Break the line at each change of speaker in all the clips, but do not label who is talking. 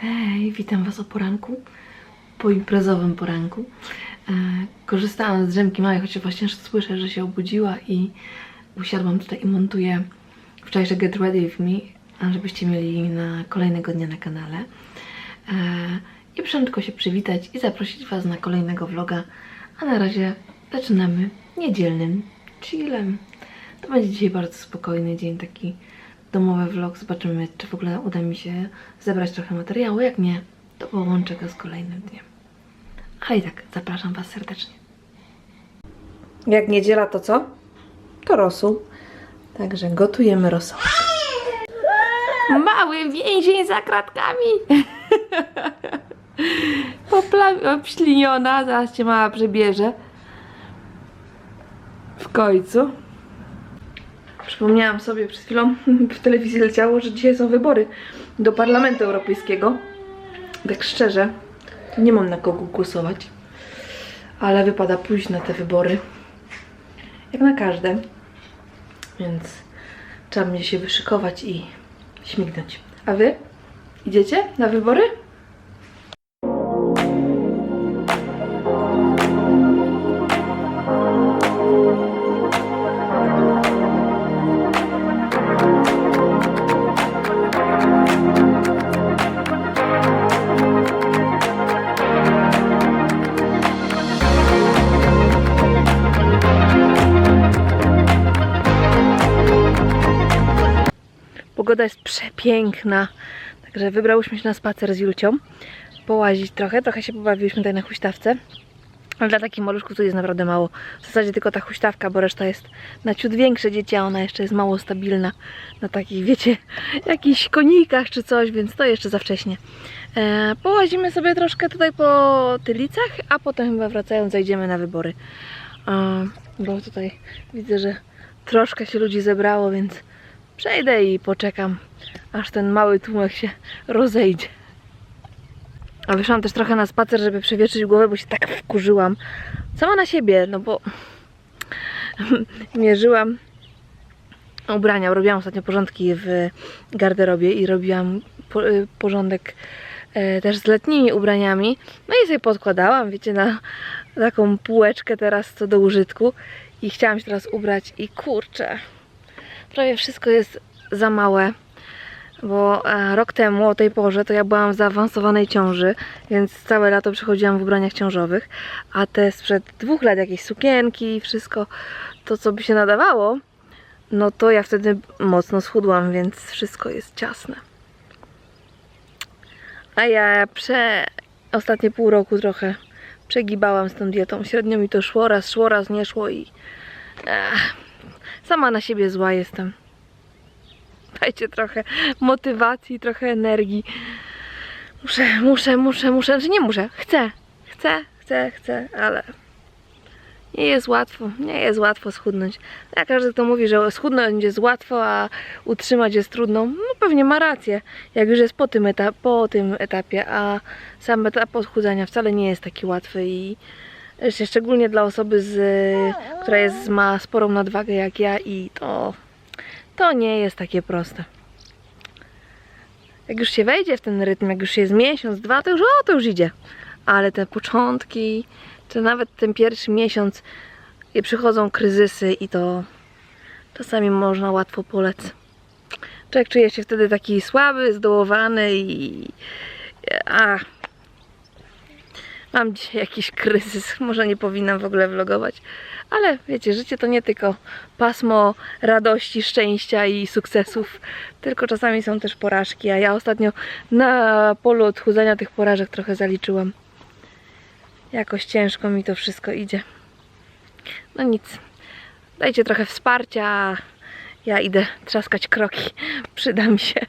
Hej, witam Was o poranku, po imprezowym poranku. E, korzystałam z drzemki małej, chociaż właśnie słyszę, że się obudziła i usiadłam tutaj i montuję wczorajsze Get Ready With Me, żebyście mieli na kolejnego dnia na kanale. E, I tylko się przywitać i zaprosić Was na kolejnego vloga, a na razie zaczynamy niedzielnym chillem. To będzie dzisiaj bardzo spokojny dzień, taki domowy vlog. Zobaczymy, czy w ogóle uda mi się zebrać trochę materiału. Jak nie, to połączę go z kolejnym dniem. Ale i tak, zapraszam Was serdecznie. Jak niedziela to co? To rosół. Także gotujemy rosół. Mały więzień za kratkami. Obśliniona, zaraz cię mała przebierze. W końcu. Przypomniałam sobie przed chwilą, w telewizji leciało, że dzisiaj są wybory do Parlamentu Europejskiego. Tak szczerze, nie mam na kogo głosować, ale wypada pójść na te wybory. Jak na każde. Więc trzeba mnie się wyszykować i śmignąć. A wy? Idziecie na wybory? Pogoda jest przepiękna, także wybrałyśmy się na spacer z Julcią, połazić trochę, trochę się pobawiliśmy tutaj na huśtawce. Ale dla takich maluszków to jest naprawdę mało. W zasadzie tylko ta huśtawka, bo reszta jest na ciut większe dzieci, a ona jeszcze jest mało stabilna na takich, wiecie, jakichś konikach czy coś, więc to jeszcze za wcześnie. E, połazimy sobie troszkę tutaj po tylicach, a potem chyba wracając zajdziemy na wybory. E, bo tutaj widzę, że troszkę się ludzi zebrało, więc Przejdę i poczekam, aż ten mały tłumek się rozejdzie. A wyszłam też trochę na spacer, żeby przewietrzyć głowę, bo się tak wkurzyłam. Sama na siebie, no bo mierzyłam ubrania. Robiłam ostatnio porządki w garderobie i robiłam y, porządek e, też z letnimi ubraniami. No i sobie podkładałam, wiecie, na taką półeczkę teraz co do użytku. I chciałam się teraz ubrać i kurczę, prawie wszystko jest za małe, bo e, rok temu o tej porze to ja byłam w zaawansowanej ciąży, więc całe lato przychodziłam w ubraniach ciążowych, a te sprzed dwóch lat jakieś sukienki i wszystko to, co by się nadawało, no to ja wtedy mocno schudłam, więc wszystko jest ciasne. A ja prze ostatnie pół roku trochę przegibałam z tą dietą. Średnio mi to szło, raz szło, raz nie szło i Ech, sama na siebie zła jestem. Dajcie trochę motywacji, trochę energii. Muszę, muszę, muszę, muszę, znaczy nie muszę, chcę, chcę, chcę, chcę, ale nie jest łatwo, nie jest łatwo schudnąć. Jak każdy kto mówi, że schudnąć jest łatwo, a utrzymać jest trudno, no pewnie ma rację, jak już jest po tym, etap, po tym etapie, a sam etap odchudzania wcale nie jest taki łatwy i szczególnie dla osoby, z, która jest, ma sporą nadwagę jak ja i to, to nie jest takie proste. Jak już się wejdzie w ten rytm, jak już jest miesiąc, dwa, to już, o, to już idzie. Ale te początki, czy nawet ten pierwszy miesiąc, przychodzą kryzysy i to czasami można łatwo polec. Człowiek czuje się wtedy taki słaby, zdołowany i... A, Mam dzisiaj jakiś kryzys, może nie powinnam w ogóle vlogować, ale wiecie, życie to nie tylko pasmo radości, szczęścia i sukcesów, tylko czasami są też porażki, a ja ostatnio na polu odchudzania tych porażek trochę zaliczyłam. Jakoś ciężko mi to wszystko idzie. No nic, dajcie trochę wsparcia, ja idę trzaskać kroki, przyda mi się.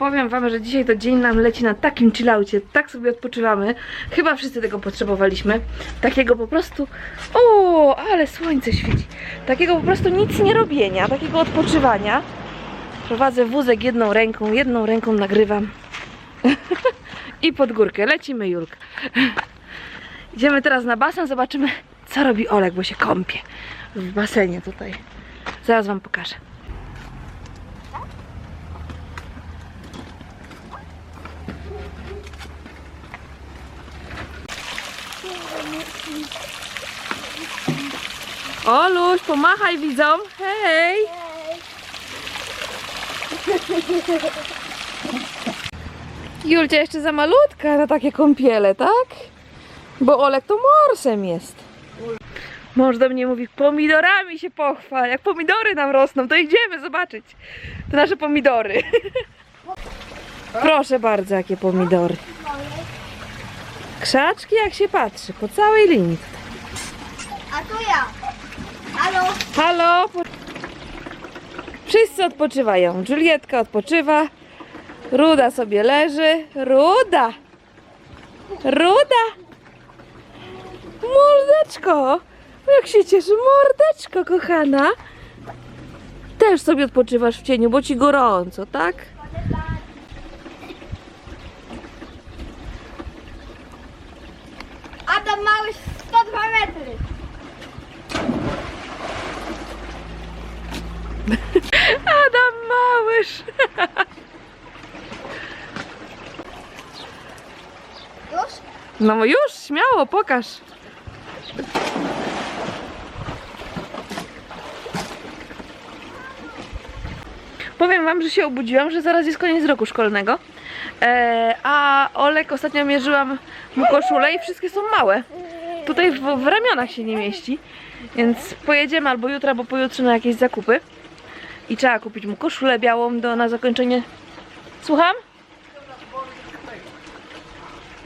Powiem wam, że dzisiaj to dzień nam leci na takim chillaucie, tak sobie odpoczywamy. Chyba wszyscy tego potrzebowaliśmy. Takiego po prostu, o, ale słońce świeci. Takiego po prostu nic nie robienia, takiego odpoczywania. Prowadzę wózek jedną ręką, jedną ręką nagrywam. I pod górkę. Lecimy, Julka. Idziemy teraz na basen, zobaczymy, co robi Olek, bo się kąpie w basenie tutaj. Zaraz wam pokażę. Oluś, pomachaj widzom. Hej! Julcia jeszcze za malutka na takie kąpiele, tak? Bo Olek to morsem jest. Mąż do mnie mówi, pomidorami się pochwal. Jak pomidory nam rosną, to idziemy zobaczyć. To nasze pomidory. Proszę bardzo, jakie pomidory. Krzaczki jak się patrzy, po całej linii.
A to ja. Halo?
Halo! Wszyscy odpoczywają. Julietka odpoczywa. Ruda sobie leży. Ruda! Ruda! Mordeczko! Jak się cieszy, mordeczko, kochana! Też sobie odpoczywasz w cieniu, bo ci gorąco, tak?
Adam mały 102 metry.
Adam Małysz!
Już?
No już, śmiało, pokaż. Powiem wam, że się obudziłam, że zaraz jest koniec roku szkolnego. E, a Olek ostatnio mierzyłam mu koszulę i wszystkie są małe. Tutaj w, w ramionach się nie mieści. Więc pojedziemy albo jutro, albo pojutrze na jakieś zakupy. I trzeba kupić mu koszulę białą do, na zakończenie. Słucham?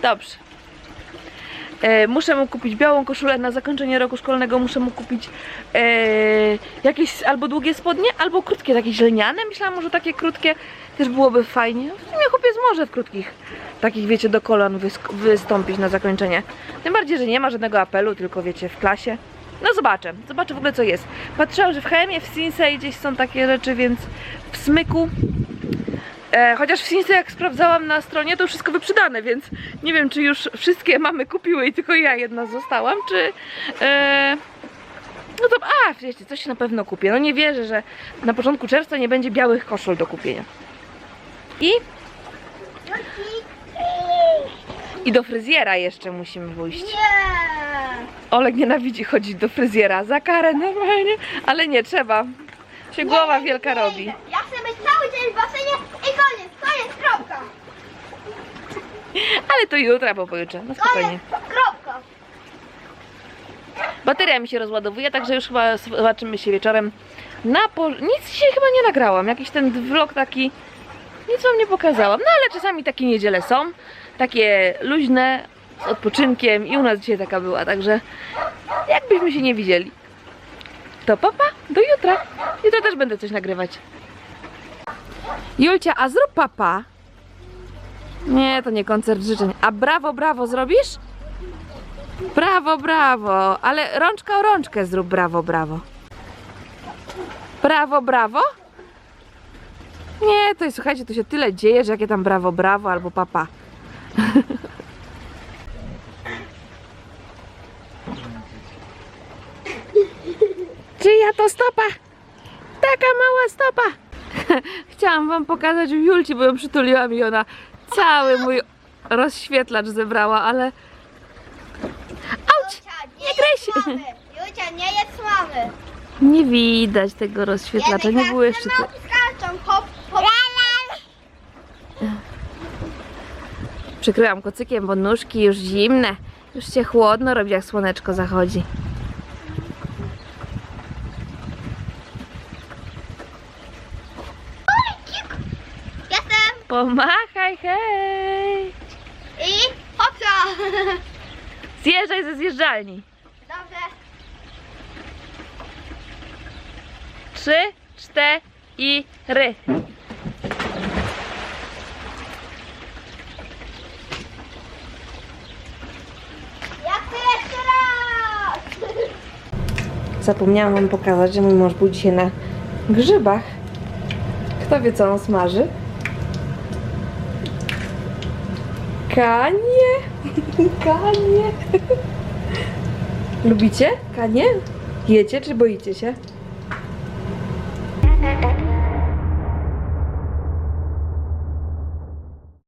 Dobrze. E, muszę mu kupić białą koszulę na zakończenie roku szkolnego. Muszę mu kupić e, jakieś albo długie spodnie, albo krótkie, takie źleniane. Myślałam, że takie krótkie też byłoby fajnie. W sumie chłopiec może w krótkich, takich wiecie, do kolan wystąpić na zakończenie. Tym bardziej, że nie ma żadnego apelu, tylko wiecie, w klasie. No zobaczę, zobaczę w ogóle co jest. Patrzyłam, że w Chemie, w Sinsei gdzieś są takie rzeczy, więc w Smyku E, chociaż w Sinsei jak sprawdzałam na stronie, to wszystko wyprzedane, więc nie wiem, czy już wszystkie mamy kupiły i tylko ja jedna zostałam, czy... E, no to, a, wiecie, coś na pewno kupię. No nie wierzę, że na początku czerwca nie będzie białych koszul do kupienia. I, i do fryzjera jeszcze musimy pójść.
Nie.
Olek nienawidzi chodzić do fryzjera, za karę normalnie, ale nie, trzeba. Się głowa wielka robi.
Ja chcę być cały dzień w basenie i koniec, koniec, kropka.
Ale to jutro albo pojutrze, no spokojnie.
Koniec, kropka.
Bateria mi się rozładowuje, także już chyba zobaczymy się wieczorem na po... Nic dzisiaj chyba nie nagrałam, jakiś ten vlog taki... Nic wam nie pokazałam, no ale czasami takie niedziele są, takie luźne, z odpoczynkiem i u nas dzisiaj taka była, także jakbyśmy się nie widzieli. To papa, do jutra. Jutro też będę coś nagrywać. Julcia, a zrób papa. Nie, to nie koncert życzeń. A brawo, brawo zrobisz? Brawo, brawo, ale rączka o rączkę zrób brawo, brawo. Brawo, brawo? Nie, to jest, słuchajcie, to się tyle dzieje, że jakie tam brawo, brawo albo papa. Czyja to stopa? Taka mała stopa. Chciałam wam pokazać w Julci, bo ją przytuliłam i ona cały mój rozświetlacz zebrała, ale... Auć! Nie
słaby. Jucia, nie jest słaby.
Nie widać tego rozświetlacza, nie było jeszcze... Przykryłam kocykiem, bo nóżki już zimne. Już się chłodno robi, jak słoneczko zachodzi.
Jestem
Pomachaj, hej!
i hopsa.
Zjeżdżaj ze zjeżdżalni.
Dobrze.
Trzy, cztery. Zapomniałam wam pokazać, że mój mąż był dzisiaj na grzybach. Kto wie, co on smaży? Kanie! Kanie! Lubicie kanie? Jecie czy boicie się?